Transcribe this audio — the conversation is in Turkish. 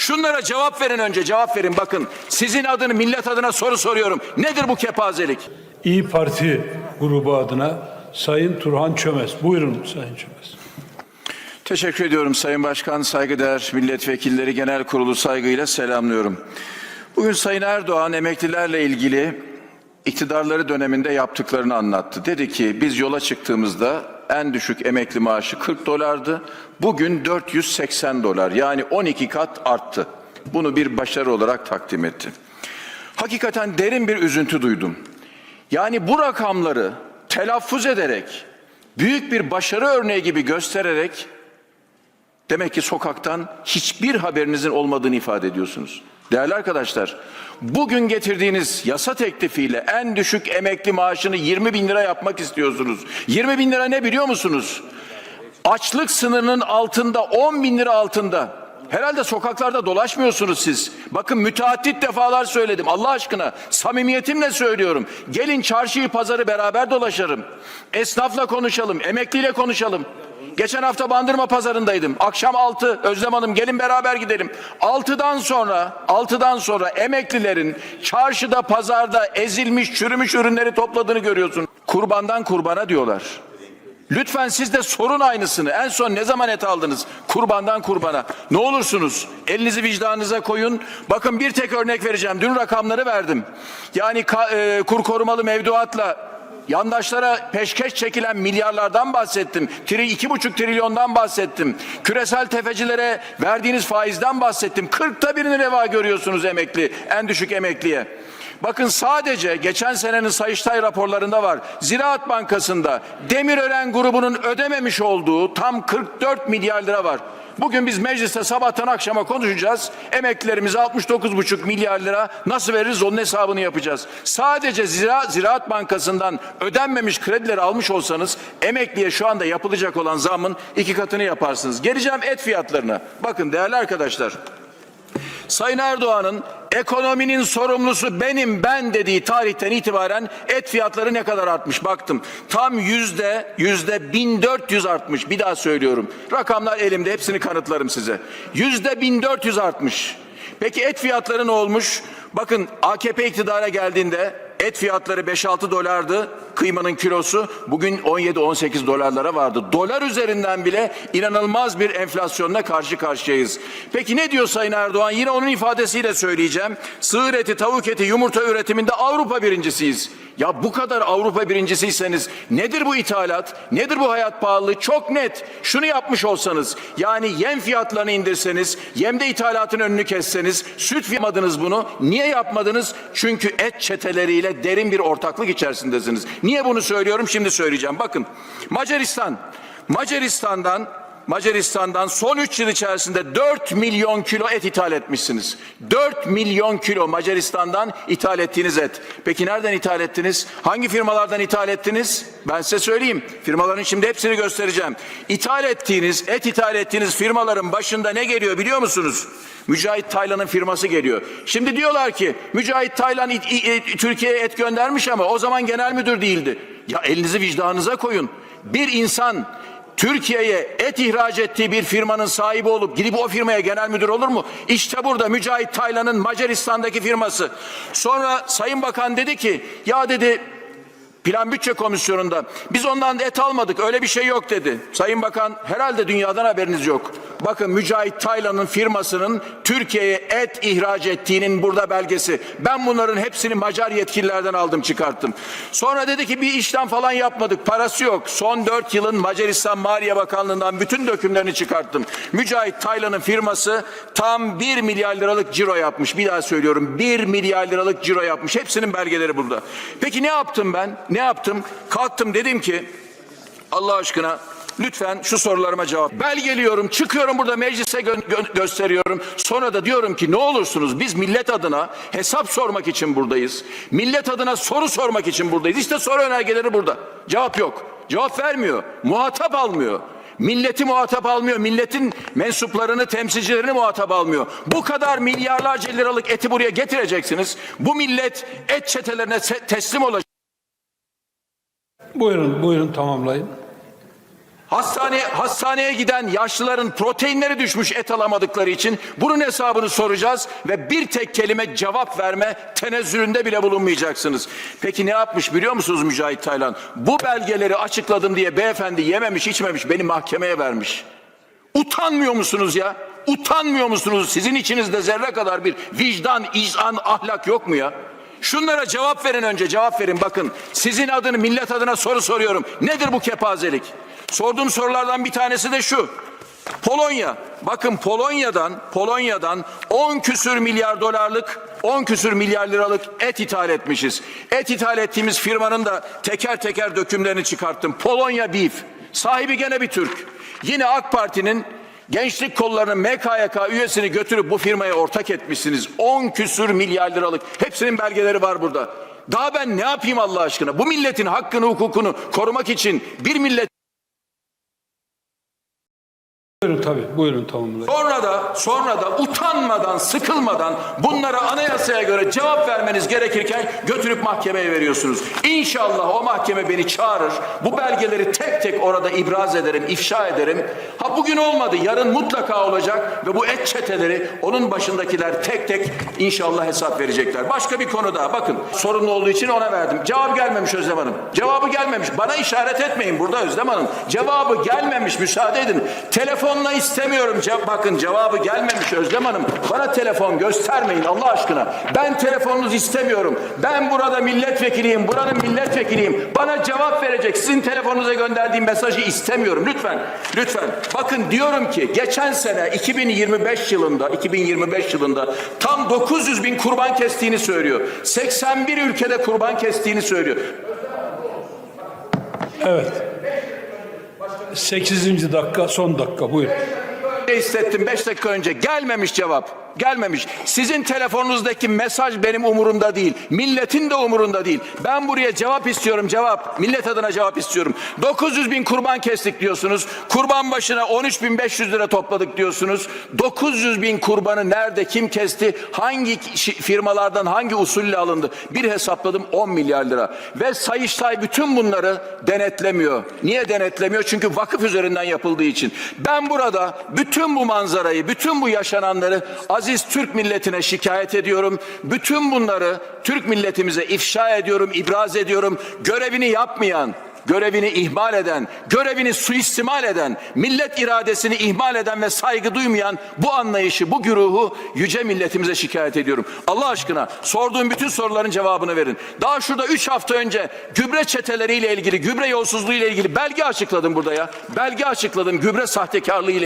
Şunlara cevap verin önce cevap verin. Bakın sizin adını millet adına soru soruyorum. Nedir bu kepazelik? İyi Parti grubu adına Sayın Turhan Çömez. Buyurun Sayın Çömez. Teşekkür ediyorum Sayın Başkan, saygıdeğer milletvekilleri genel kurulu saygıyla selamlıyorum. Bugün Sayın Erdoğan emeklilerle ilgili iktidarları döneminde yaptıklarını anlattı. Dedi ki biz yola çıktığımızda en düşük emekli maaşı 40 dolardı. Bugün 480 dolar yani 12 kat arttı. Bunu bir başarı olarak takdim etti. Hakikaten derin bir üzüntü duydum. Yani bu rakamları telaffuz ederek, büyük bir başarı örneği gibi göstererek Demek ki sokaktan hiçbir haberinizin olmadığını ifade ediyorsunuz. Değerli arkadaşlar, bugün getirdiğiniz yasa teklifiyle en düşük emekli maaşını 20 bin lira yapmak istiyorsunuz. 20 bin lira ne biliyor musunuz? Açlık sınırının altında, 10 bin lira altında. Herhalde sokaklarda dolaşmıyorsunuz siz. Bakın müteaddit defalar söyledim. Allah aşkına samimiyetimle söylüyorum. Gelin çarşıyı pazarı beraber dolaşalım. Esnafla konuşalım, emekliyle konuşalım. Geçen hafta Bandırma pazarındaydım. Akşam 6 Özlem Hanım gelin beraber gidelim. 6'dan sonra 6'dan sonra emeklilerin çarşıda pazarda ezilmiş çürümüş ürünleri topladığını görüyorsun. Kurbandan kurbana diyorlar. Lütfen siz de sorun aynısını. En son ne zaman et aldınız? Kurbandan kurbana. Ne olursunuz elinizi vicdanınıza koyun. Bakın bir tek örnek vereceğim. Dün rakamları verdim. Yani e, kur korumalı mevduatla Yandaşlara peşkeş çekilen milyarlardan bahsettim. Tri, iki buçuk trilyondan bahsettim. Küresel tefecilere verdiğiniz faizden bahsettim. Kırkta birini reva görüyorsunuz emekli, en düşük emekliye. Bakın sadece geçen senenin Sayıştay raporlarında var. Ziraat Bankası'nda Demirören grubunun ödememiş olduğu tam 44 milyar lira var. Bugün biz mecliste sabahtan akşama konuşacağız. Emeklilerimize 69,5 milyar lira nasıl veririz onun hesabını yapacağız. Sadece Zira, Ziraat Bankası'ndan ödenmemiş kredileri almış olsanız emekliye şu anda yapılacak olan zamın iki katını yaparsınız. Geleceğim et fiyatlarına. Bakın değerli arkadaşlar. Sayın Erdoğan'ın ekonominin sorumlusu benim ben dediği tarihten itibaren et fiyatları ne kadar artmış baktım. Tam yüzde yüzde 1400 artmış bir daha söylüyorum. Rakamlar elimde hepsini kanıtlarım size. Yüzde 1400 artmış. Peki et fiyatları ne olmuş? Bakın AKP iktidara geldiğinde et fiyatları 5-6 dolardı kıymanın kilosu. Bugün 17-18 dolarlara vardı. Dolar üzerinden bile inanılmaz bir enflasyonla karşı karşıyayız. Peki ne diyor Sayın Erdoğan? Yine onun ifadesiyle söyleyeceğim. Sığır eti, tavuk eti, yumurta üretiminde Avrupa birincisiyiz. Ya bu kadar Avrupa birincisiyseniz nedir bu ithalat? Nedir bu hayat pahalılığı? Çok net. Şunu yapmış olsanız yani yem fiyatlarını indirseniz, yemde ithalatın önünü kesseniz, süt yapmadınız bunu. Niye yapmadınız? Çünkü et çeteleriyle derin bir ortaklık içerisindesiniz. Niye bunu söylüyorum? Şimdi söyleyeceğim. Bakın Macaristan, Macaristan'dan Macaristan'dan son 3 yıl içerisinde 4 milyon kilo et ithal etmişsiniz. 4 milyon kilo Macaristan'dan ithal ettiğiniz et. Peki nereden ithal ettiniz? Hangi firmalardan ithal ettiniz? Ben size söyleyeyim. Firmaların şimdi hepsini göstereceğim. İthal ettiğiniz, et ithal ettiğiniz firmaların başında ne geliyor biliyor musunuz? Mücahit Taylan'ın firması geliyor. Şimdi diyorlar ki Mücahit Taylan Türkiye'ye et göndermiş ama o zaman genel müdür değildi. Ya elinizi vicdanınıza koyun. Bir insan Türkiye'ye et ihraç ettiği bir firmanın sahibi olup gidip o firmaya genel müdür olur mu? İşte burada Mücahit Taylan'ın Macaristan'daki firması. Sonra Sayın Bakan dedi ki ya dedi Plan Bütçe Komisyonu'nda biz ondan et almadık öyle bir şey yok dedi. Sayın Bakan herhalde dünyadan haberiniz yok. Bakın Mücahit Taylan'ın firmasının Türkiye'ye et ihraç ettiğinin burada belgesi. Ben bunların hepsini Macar yetkililerden aldım çıkarttım. Sonra dedi ki bir işlem falan yapmadık parası yok. Son 4 yılın Macaristan Maliye Bakanlığı'ndan bütün dökümlerini çıkarttım. Mücahit Taylan'ın firması tam 1 milyar liralık ciro yapmış. Bir daha söylüyorum 1 milyar liralık ciro yapmış. Hepsinin belgeleri burada. Peki ne yaptım ben? Ne yaptım? Kalktım dedim ki Allah aşkına lütfen şu sorularıma cevap. Belgeliyorum, çıkıyorum burada meclise gö- gö- gösteriyorum. Sonra da diyorum ki ne olursunuz biz millet adına hesap sormak için buradayız. Millet adına soru sormak için buradayız. İşte soru önergeleri burada. Cevap yok. Cevap vermiyor. Muhatap almıyor. Milleti muhatap almıyor. Milletin mensuplarını, temsilcilerini muhatap almıyor. Bu kadar milyarlarca liralık eti buraya getireceksiniz. Bu millet et çetelerine teslim olacak. Buyurun, buyurun tamamlayın. Hastane, hastaneye giden yaşlıların proteinleri düşmüş et alamadıkları için bunun hesabını soracağız ve bir tek kelime cevap verme tenezzülünde bile bulunmayacaksınız. Peki ne yapmış biliyor musunuz Mücahit Taylan? Bu belgeleri açıkladım diye beyefendi yememiş içmemiş beni mahkemeye vermiş. Utanmıyor musunuz ya? Utanmıyor musunuz? Sizin içinizde zerre kadar bir vicdan, izan, ahlak yok mu ya? Şunlara cevap verin önce cevap verin bakın. Sizin adını millet adına soru soruyorum. Nedir bu kepazelik? Sorduğum sorulardan bir tanesi de şu. Polonya. Bakın Polonya'dan Polonya'dan 10 küsür milyar dolarlık 10 küsür milyar liralık et ithal etmişiz. Et ithal ettiğimiz firmanın da teker teker dökümlerini çıkarttım. Polonya Beef. Sahibi gene bir Türk. Yine AK Parti'nin gençlik kollarının MKYK üyesini götürüp bu firmaya ortak etmişsiniz. 10 küsür milyar liralık. Hepsinin belgeleri var burada. Daha ben ne yapayım Allah aşkına? Bu milletin hakkını hukukunu korumak için bir millet Buyurun tabii. Buyurun tamamlayın. Sonra da sonra da utanmadan, sıkılmadan bunlara anayasaya göre cevap vermeniz gerekirken götürüp mahkemeye veriyorsunuz. İnşallah o mahkeme beni çağırır. Bu belgeleri tek tek orada ibraz ederim, ifşa ederim. Ha bugün olmadı, yarın mutlaka olacak ve bu et çeteleri onun başındakiler tek tek inşallah hesap verecekler. Başka bir konu daha bakın sorumlu olduğu için ona verdim. Cevap gelmemiş Özlem Hanım. Cevabı gelmemiş. Bana işaret etmeyin burada Özlem Hanım. Cevabı gelmemiş müsaade edin. Telefonla istemiyorum. Ce- bakın cevabı gelmemiş Özlem Hanım. Bana telefon göstermeyin Allah aşkına. Ben telefonunuzu istemiyorum. Ben burada milletvekiliyim. Buranın milletvekiliyim. Bana cevap verecek. Sizin telefonunuza gönderdiğim mesajı istemiyorum. Lütfen. Lütfen. Bakın diyorum ki geçen sene 2025 yılında 2025 yılında tam 900 bin kurban kestiğini söylüyor. 81 ülkede kurban kestiğini söylüyor. Evet. 8. dakika son dakika buyurun. Ne hissettim 5 dakika önce gelmemiş cevap. Gelmemiş. Sizin telefonunuzdaki mesaj benim umurumda değil. Milletin de umurunda değil. Ben buraya cevap istiyorum cevap. Millet adına cevap istiyorum. 900 bin kurban kestik diyorsunuz. Kurban başına 13.500 lira topladık diyorsunuz. 900 bin kurbanı nerede kim kesti? Hangi firmalardan hangi usulle alındı? Bir hesapladım 10 milyar lira. Ve Sayıştay bütün bunları denetlemiyor. Niye denetlemiyor? Çünkü vakıf üzerinden yapıldığı için. Ben burada bütün bu manzarayı, bütün bu yaşananları aziz Türk milletine şikayet ediyorum. Bütün bunları Türk milletimize ifşa ediyorum, ibraz ediyorum. Görevini yapmayan, görevini ihmal eden, görevini suistimal eden, millet iradesini ihmal eden ve saygı duymayan bu anlayışı, bu güruhu yüce milletimize şikayet ediyorum. Allah aşkına sorduğum bütün soruların cevabını verin. Daha şurada 3 hafta önce gübre çeteleriyle ilgili, gübre yolsuzluğu ile ilgili belge açıkladım burada ya. Belge açıkladım gübre sahtekarlığı ile